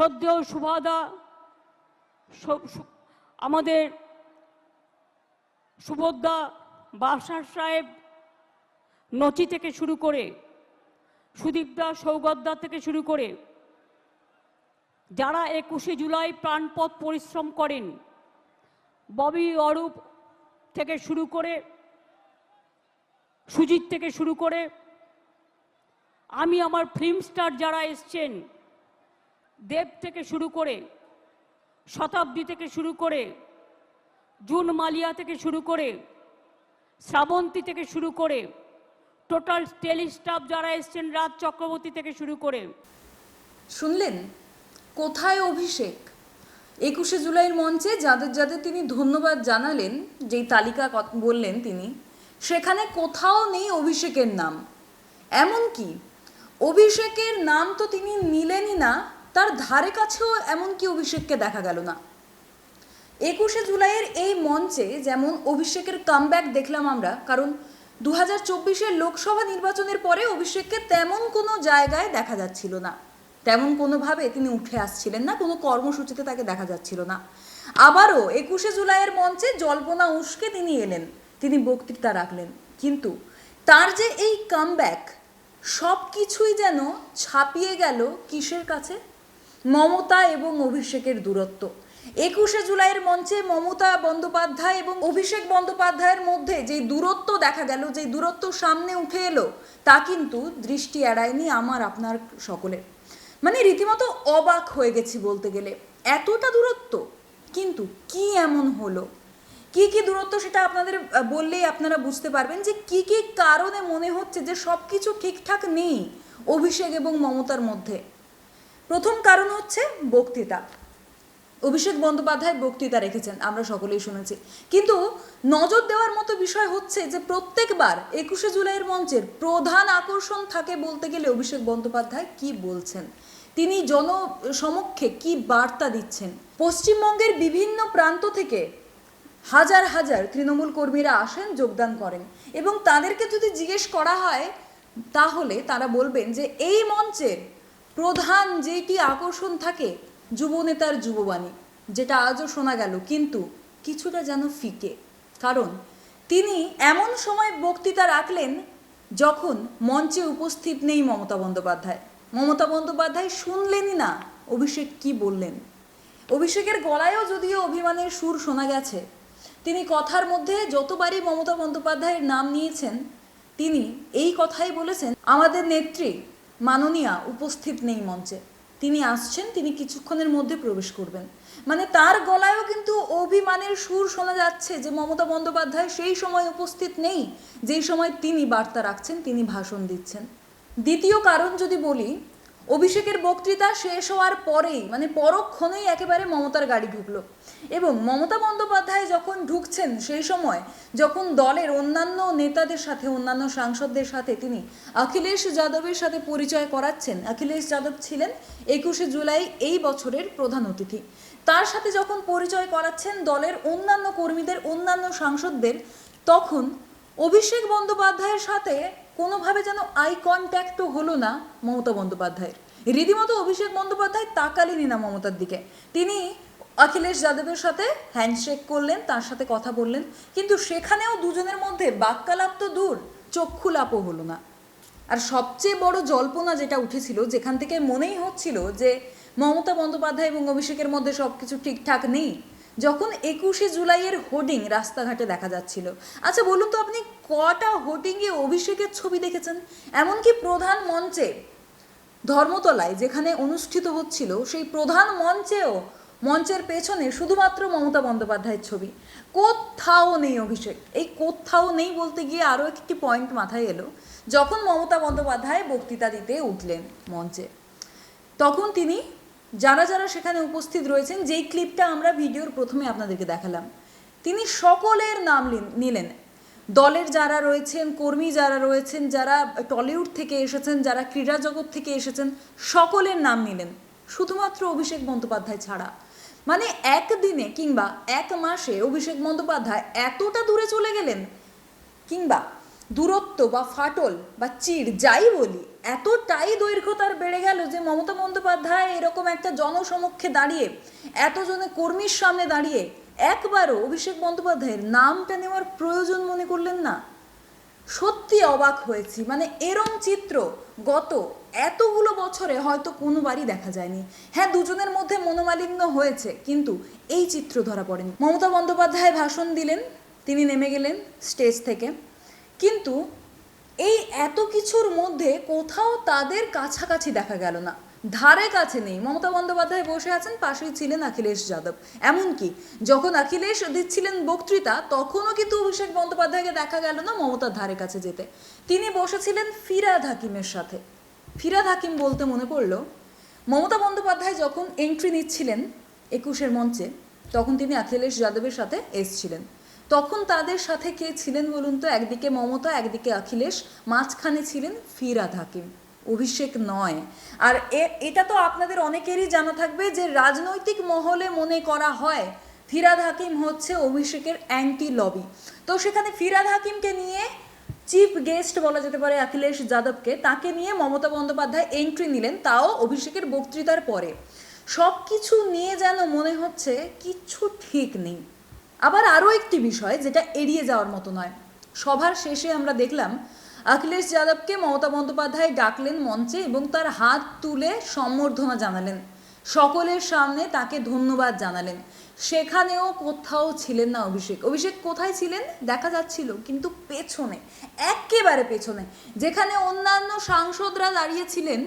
শ্রদ্ধেয় সুভাদা আমাদের সুভদ্রা বাসার সাহেব নচি থেকে শুরু করে সুদীপদা সৌগতদা থেকে শুরু করে, যারা একুশে জুলাই প্রাণপথ পরিশ্রম করেন, ববি অরূপ থেকে শুরু করে, সুজিত থেকে শুরু করে, আমি আমার ফিল্ম স্টার যারা এসছেন দেব থেকে শুরু করে, শতাব্দী থেকে শুরু করে, জুন মালিয়া থেকে শুরু করে, শ্রাবন্তী থেকে শুরু করে টোটাল টেলিস্টাফ যারা এসছেন, রাজ চক্রবর্তী থেকে শুরু করে। শুনলেন? কোথায় অভিষেক? একুশে জুলাইয়ের মঞ্চে যাদের যাদের তিনি ধন্যবাদ জানালেন, যেই তালিকা বললেন তিনি, সেখানে কোথাও নেই অভিষেকের নাম। এমনকি অভিষেকের নাম তো তিনি নিলেনই না তার ধারে কাছেও এমনকি অভিষেককে দেখা গেল না। একুশে জুলাইয়ের এই মঞ্চে যেমন অভিষেকের কামব্যাক দেখলাম আমরা, কারণ দু হাজার চব্বিশের লোকসভা নির্বাচনের পরে অভিষেককে তেমন কোনো জায়গায় দেখা যাচ্ছিল না। তেমন কোনোভাবে তিনি উঠে আসছিলেন না, কোনো কর্মসূচিতে তাকে দেখা যাচ্ছিল না। আবারও একুশে জুলাইয়ের মঞ্চে জল্পনা উস্কে তিনি এলেন, তিনি বক্তৃতা রাখলেন। কিন্তু তার যে এই কামব্যাক সব কিছুই যেন ছাপিয়ে গেল কিসের কাছে? মমতা এবং অভিষেকের দূরত্ব। একুশে জুলাইয়ের মঞ্চে মমতা বন্দ্যোপাধ্যায় এবং অভিষেক বন্দ্যোপাধ্যায়ের মধ্যে যে দূরত্ব দেখা গেল, যে দূরত্ব সামনে উঠে এলো, তা কিন্তু দৃষ্টি এড়ায়নি আমার, আপনার সকলের। মানে রীতিমতো অবাক হয়ে গেছি বলতে গেলে। এতটা দূরত্ব, কিন্তু কি এমন হলো? কি কি দূরত্ব সেটা আপনাদের বললেই আপনারা বুঝতে পারবেন যে কি কি কারণে মনে হচ্ছে যে সব কিছু ঠিকঠাক নেই অভিষেক এবং মমতার মধ্যে। প্রথম কারণ হচ্ছে বক্তৃতা। অভিষেক বন্দ্যোপাধ্যায় বক্তৃতা রেখেছেন, আমরা সকলেই শুনেছি। কিন্তু নজর দেওয়ার মতো বিষয় হচ্ছে যে প্রত্যেকবার একুশে জুলাইয়ের মঞ্চের প্রধান আকর্ষণ থাকে বলতে গেলে অভিষেক বন্দ্যোপাধ্যায় কি বলছেন, তিনি জন সমক্ষে কি বার্তা দিচ্ছেন। পশ্চিমবঙ্গের বিভিন্ন প্রান্ত থেকে হাজার হাজার তৃণমূল কর্মীরা আসেন, যোগদান করেন এবং তাদেরকে যদি জিজ্ঞেস করা হয়, তাহলে তারা বলবেন যে এই মঞ্চের প্রধান যেটি আকর্ষণ থাকে, যুবনেতার যুববাণী, যেটা আজও শোনা গেল, কিন্তু কিছুটা যেন ফিকে। কারণ তিনি এমন সময় বক্তৃতা রাখলেন যখন মঞ্চে উপস্থিত নেই মমতা বন্দ্যোপাধ্যায়। মমতা বন্দ্যোপাধ্যায় শুনলেনই না, অভিষেক কি বললেন? অভিষেকের গলায়ও যদিও অভিমানের সুর শোনা গেছে, তিনি কথার মধ্যে যতবারই মমতা বন্দ্যোপাধ্যায়ের নাম নিয়েছেন, তিনি এই কথাই বলেছেন, আমাদের নেত্রী মাননীয়া উপস্থিত নেই মঞ্চে। তিনি আসছেন, তিনি কিছুক্ষণের মধ্যে প্রবেশ করবেন। মানে তার গলায়ও কিন্তু অভিমানের সুর শোনা যাচ্ছে যে মমতা বন্দ্যোপাধ্যায় সেই সময় উপস্থিত নেই, যেই সময় তিনি বার্তা রাখছেন, তিনি ভাষণ দিচ্ছেন। দ্বিতীয় কারণ যদি বলি অভিষেকের বক্তৃতা শেষ হওয়ার পরেই মানে পরক্ষণেই একেবারে মমতার গাড়ি ঢুকলো। এবং মমতা বন্দ্যোপাধ্যায় যখন ঢুকছেন সেই সময়, যখন দলের অন্যান্য নেতাদের সাথে, অন্যান্য সাংসদদের সাথে তিনি অখিলেশ যাদবের সাথে পরিচয় করাচ্ছেন। অখিলেশ যাদব ছিলেন একুশে জুলাই এই বছরের প্রধান অতিথি। তার সাথে যখন পরিচয় করাচ্ছেন দলের অন্যান্য কর্মীদের, অন্যান্য সাংসদদের, তখন অভিষেক বন্দ্যোপাধ্যায়ের সাথে কোনোভাবে যেন আই কন্ট্যাক্টও হলো না মমতা বন্দ্যোপাধ্যায়ের। রীতিমতো অভিষেক বন্দ্যোপাধ্যায় তাকালেনি না মমতার দিকে। তিনি অখিলেশ যাদবের সাথে হ্যান্ডশেক করলেন, তার সাথে কথা বললেন, কিন্তু সেখানেও দুজনের মধ্যে বাক্যালাপ তো দূর, চক্ষুলাপও হলো না। আর সবচেয়ে বড় জল্পনা যেটা উঠেছিল, যেখান থেকে মনেই হচ্ছিল যে মমতা বন্দ্যোপাধ্যায় এবং অভিষেকের মধ্যে সব কিছু ঠিকঠাক নেই যখন একুশে জুলাইয়ের হোর্ডিং রাস্তাঘাটে দেখা যাচ্ছিল। আচ্ছা বলুন তো আপনি কটা হোর্ডিংয়ে অভিষেকের ছবি দেখেছেন? এমনকি প্রধান মঞ্চে, ধর্মতলায় যেখানে অনুষ্ঠিত হচ্ছিল, সেই প্রধান মঞ্চেও, মঞ্চের পেছনে শুধুমাত্র মমতা বন্দ্যোপাধ্যায়ের ছবি। কোথাও নেই অভিষেক। এই কোথাও নেই বলতে গিয়ে আরও একটি পয়েন্ট মাথায় এলো, যখন মমতা বন্দ্যোপাধ্যায় বক্তৃতা দিতে উঠলেন মঞ্চে। তখন তিনি যারা যারা সেখানে উপস্থিত রয়েছেন, যেই ক্লিপটা আমরা ভিডিওর প্রথমে আপনাদেরকে দেখালাম, তিনি সকলের নাম নিলেন। দলের যারা রয়েছেন, কর্মী যারা রয়েছেন, যারা টলিউড থেকে এসেছেন, যারা ক্রীড়া জগৎ থেকে এসেছেন, সকলের নাম নিলেন। শুধুমাত্র অভিষেক বন্দ্যোপাধ্যায় ছাড়া। মানে একদিনে কিংবা এক মাসে অভিষেক বন্দ্যোপাধ্যায় এতটা দূরে চলে গেলেন, কিংবা দূরত্ব বা ফাটল বা চিড়, যাই বলি এতটাই দৈর্ঘ্য তার বেড়ে গেল যে মমতা বন্দ্যোপাধ্যায় এরকম একটা জনসমক্ষে দাঁড়িয়ে এতজনের কর্মীর সামনে দাঁড়িয়ে একবারও অভিষেক বন্দ্যোপাধ্যায়ের নামটা নেওয়ার প্রয়োজন মনে করলেন না। সত্যি অবাক হয়েছি। মানে এরম চিত্র গত এতগুলো বছরে হয়তো কোনোবারই দেখা যায়নি। হ্যাঁ দুজনের মধ্যে মনোমালিন্য হয়েছে, কিন্তু এই চিত্র ধরা পড়েনি। মমতা বন্দ্যোপাধ্যায় ভাষণ দিলেন, তিনি নেমে গেলেন স্টেজ থেকে। কিন্তু এই এত কিছুর মধ্যে কোথাও তাদের কাছাকাছি দেখা গেল না। ধারে কাছে নেই। মমতা বন্দ্যোপাধ্যায় বসে আছেন, পাশেই ছিলেন অখিলেশ যাদব। এমনকি যখন অখিলেশ দিচ্ছিলেন বক্তৃতা, তখনও কিন্তু অভিষেক বন্দ্যোপাধ্যায়কে দেখা গেল না মমতার ধারে কাছে যেতে। তিনি বসেছিলেন ফিরাদ হাকিমের সাথে। ফিরাদ হাকিম বলতে মনে পড়ল, মমতা বন্দ্যোপাধ্যায় যখন এন্ট্রি নিচ্ছিলেন একুশের মঞ্চে, তখন তিনি অখিলেশ যাদবের সাথে এসছিলেন। তখন তাদের সাথে কে ছিলেন বলুন তো? একদিকে মমতা, একদিকে অখিলেশ মাঝখানে ছিলেন ফিরাদ হাকিম অভিষেক নয়। আর এটা তো আপনাদের অনেকেরই জানা থাকবে যে রাজনৈতিক মহলে মনে করা হয় ফিরাদ হাকিম হচ্ছে অভিষেকের অ্যান্টি লবি তো সেখানে ফিরাদ হাকিমকে নিয়ে চিফ গেস্ট বলা যেতে পারে অখিলেশ যাদবকে, তাকে নিয়ে মমতা বন্দ্যোপাধ্যায় এন্ট্রি নিলেন, তাও অভিষেকের বক্তৃতার পরে। সব কিছু নিয়ে যেন মনে হচ্ছে, কিচ্ছু ঠিক নেই। আবার আরও একটি বিষয় যেটা এড়িয়ে যাওয়ার মতো নয়। সভার শেষে আমরা দেখলাম অখিলেশ যাদবকে মমতা বন্দ্যোপাধ্যায় ডাকলেন মঞ্চে এবং তার হাত তুলে সম্বর্ধনা জানালেন। সকলের সামনে তাকে ধন্যবাদ জানালেন। সেখানেও কোথাও ছিলেন না অভিষেক। অভিষেক কোথায় ছিলেন? দেখা যাচ্ছিল, কিন্তু পেছনে, একেবারে পেছনে, যেখানে অন্যান্য সাংসদরা দাঁড়িয়েছিলেন,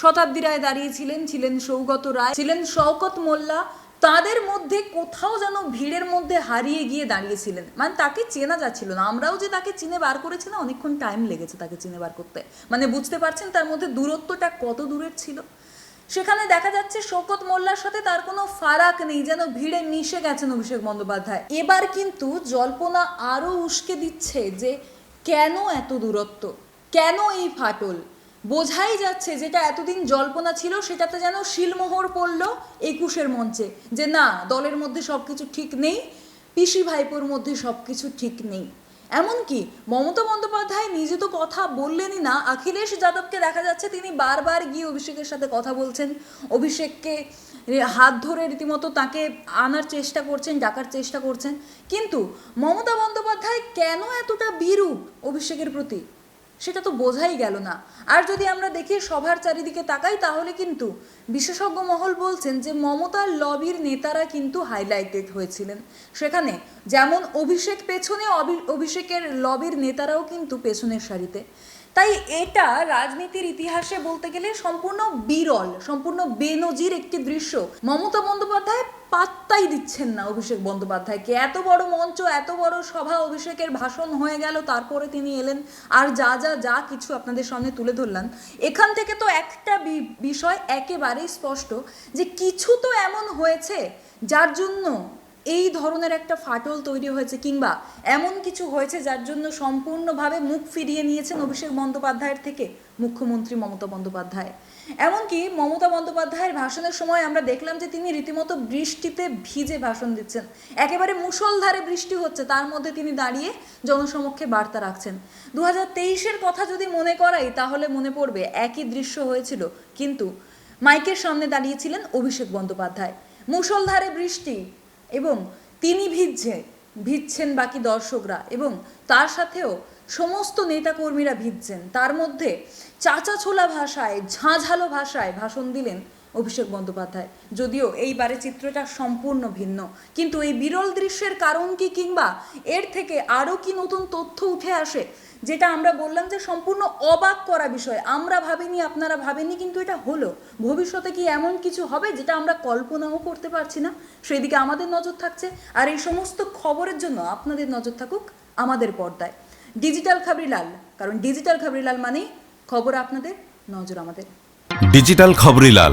শতাব্দী রায় দাঁড়িয়েছিলেন, ছিলেন সৌগত রায়, ছিলেন শওকত মোল্লা তাদের মধ্যে কোথাও যেন ভিড়ের মধ্যে হারিয়ে গিয়ে দাঁড়িয়েছিলেন। মানে তাকে চেনা যাচ্ছিল না। আমরাও যে তাকে চিনে বার করেছি না, অনেকক্ষণ টাইম লেগেছে তাকে চিনে বার করতে। মানে বুঝতে পারছেন তার মধ্যে দূরত্বটা কত দূরের ছিল? সেখানে দেখা যাচ্ছে শোকত মোল্লার সাথে তার কোনো ফারাক নেই, যেন ভিড়ে মিশে গেছেন অভিষেক বন্দ্যোপাধ্যায়। এবার কিন্তু জল্পনা আরও উস্কে দিচ্ছে যে কেন এত দূরত্ব? কেন এই ফাটল? বোঝাই যাচ্ছে যেটা এতদিন জল্পনা ছিল, সেটাতে যেন শিলমোহর পড়ল একুশের মঞ্চে, যে না, দলের মধ্যে সব কিছু ঠিক নেই, পিসি ভাইপোর মধ্যে সব কিছু ঠিক নেই। এমনকি মমতা বন্দ্যোপাধ্যায় নিজে তো কথা বললেনই না, অখিলেশ যাদবকে দেখা যাচ্ছে তিনি বারবার গিয়ে অভিষেকের সাথে কথা বলছেন। অভিষেককে হাত ধরে রীতিমতো তাকে আনার চেষ্টা করছেন, ডাকার চেষ্টা করছেন। কিন্তু মমতা বন্দ্যোপাধ্যায় কেন এতটা বিরূপ অভিষেকের প্রতি? সেটা তো বোঝাই গেল না। আর যদি আমরা দেখি সভার চারিদিকে তাকাই, তাহলে কিন্তু বিশেষজ্ঞ মহল বলছেন যে মমতার লবির নেতারা কিন্তু হাইলাইটেড হয়েছিলেন। সেখানে যেমন অভিষেক পেছনে, অভি- অভিষেকের লবির নেতারাও কিন্তু পেছনের সারিতে। তাই এটা রাজনীতির ইতিহাসে বলতে গেলে সম্পূর্ণ বিরল, সম্পূর্ণ বেনজির একটি দৃশ্য। মমতা বন্দ্যোপাধ্যায় পাত্তাই দিচ্ছেন না অভিষেক বন্দ্যোপাধ্যায়কে। এত বড় মঞ্চ, এত বড় সভা অভিষেকের ভাষণ হয়ে গেল, তারপরে তিনি এলেন। আর যা যা যা কিছু আপনাদের সামনে তুলে ধরলাম, এখান থেকে তো একটা বিষয় একেবারেই স্পষ্ট যে কিছু তো এমন হয়েছে যার জন্য এই ধরনের একটা ফাটল তৈরি হয়েছে কিংবা এমন কিছু হয়েছে যার জন্য সম্পূর্ণভাবে মুখ ফিরিয়ে নিয়েছেন অভিষেক বন্দ্যোপাধ্যায়ের থেকে মুখ্যমন্ত্রী মমতা বন্দ্যোপাধ্যায়। এমনকি মমতা বন্দ্যোপাধ্যায়ের ভাষণের সময় আমরা দেখলাম যে তিনি রীতিমতো বৃষ্টিতে ভিজে ভাষণ দিচ্ছেন। একেবারে মুষলধারে বৃষ্টি হচ্ছে, তার মধ্যে তিনি দাঁড়িয়ে জনসমক্ষে বার্তা রাখছেন। দু হাজার কথা যদি মনে করাই, তাহলে মনে পড়বে একই দৃশ্য হয়েছিল, কিন্তু মাইকের সামনে দাঁড়িয়েছিলেন অভিষেক বন্দ্যোপাধ্যায়। মুষলধারে বৃষ্টি এবং তিনি ভিজছে, ভিজছেন বাকি দর্শকরা এবং তার সাথেও সমস্ত নেতাকর্মীরা ভিজছেন। তার মধ্যে চাচা ছোলা ভাষায়, ঝাঁঝালো ভাষায় ভাষণ দিলেন অভিষেক বন্দ্যোপাধ্যায়। যদিও এইবারে চিত্রটা সম্পূর্ণ ভিন্ন। কিন্তু এই বিরল দৃশ্যের কারণ কি কিংবা এর থেকে আরও কি নতুন তথ্য উঠে আসে, যেটা আমরা বললাম যে সম্পূর্ণ অবাক করা বিষয়, আমরা ভাবিনি, আপনারা ভাবেননি, কিন্তু এটা হলো। ভবিষ্যতে কি এমন কিছু হবে যেটা আমরা কল্পনাও করতে পারছি না? সেদিকে আমাদের নজর থাকছে, আর এই সমস্ত খবরের জন্য আপনাদের নজর থাকুক আমাদের পর্দায়। ডিজিটাল খাবরিলাল কারণ ডিজিটাল খাবরিলাল মানেই খবর আপনাদের, নজর আমাদের। ডিজিটাল খবরিলাল